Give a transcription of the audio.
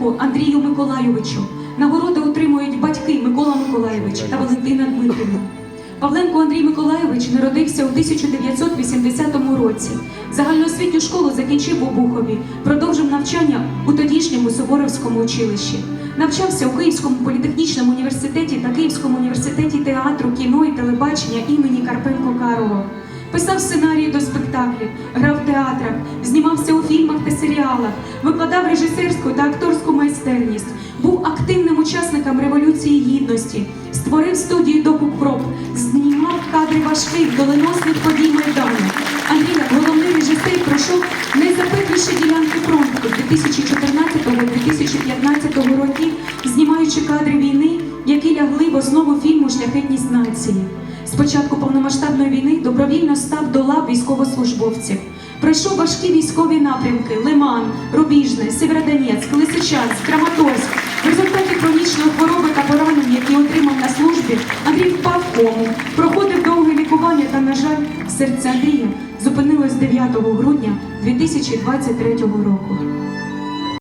Павленку Андрію Миколайовичу. Нагороди отримують батьки Микола Миколайович та Валентина Дмитрівна. Павленко Андрій Миколайович народився у 1980 році. Загальноосвітню школу закінчив у Обухові, продовжив навчання у тодішньому Суворовському училищі. Навчався у Київському політехнічному університеті та Київському університеті театру, кіно і телебачення імені Карпенко Карого. Писав сценарії до спектаклів, грав в театрах, знімався у серіалах, викладав режисерську та акторську майстерність, був активним учасником Революції Гідності, створив студію докупроб, знімав кадри важких доленосних подій Майдану. Андрій, як головний режисер, пройшов найзапекліші ділянки фронту 2014-2015 років, знімаючи кадри війни, які лягли в основу фільму Шляхетність нації. З початку повномасштабної війни добровільно став до лав військовослужбовців. Пройшов важкі військові напрямки: Лиман, Рубіжне, Сєвєродонецьк, Лисичанськ, Краматорськ. В результаті хронічної хвороби та поранень, які отримав на службі, Андрій впав кому, проходив довге лікування та, на жаль, серце Андрія зупинилось 9 грудня 2023 року.